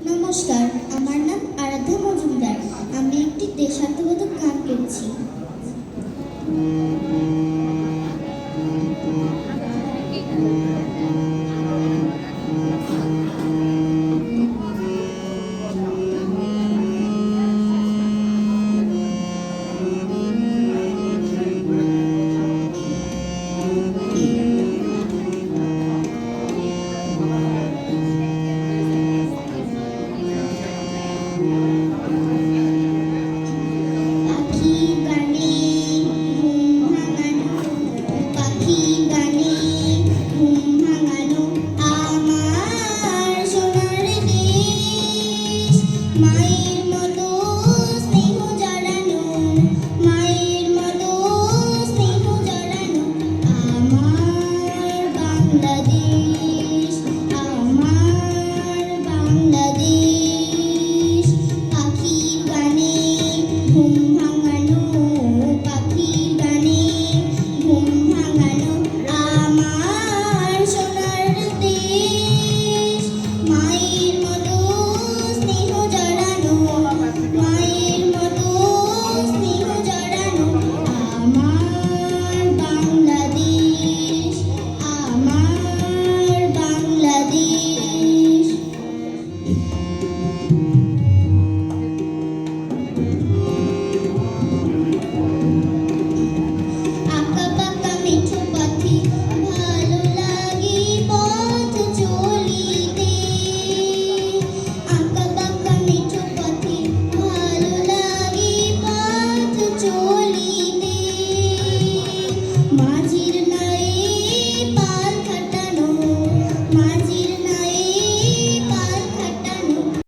নমস্কার আমার নাম আরাধ্যা বাংলাদেশ পাখির গানে ঘুম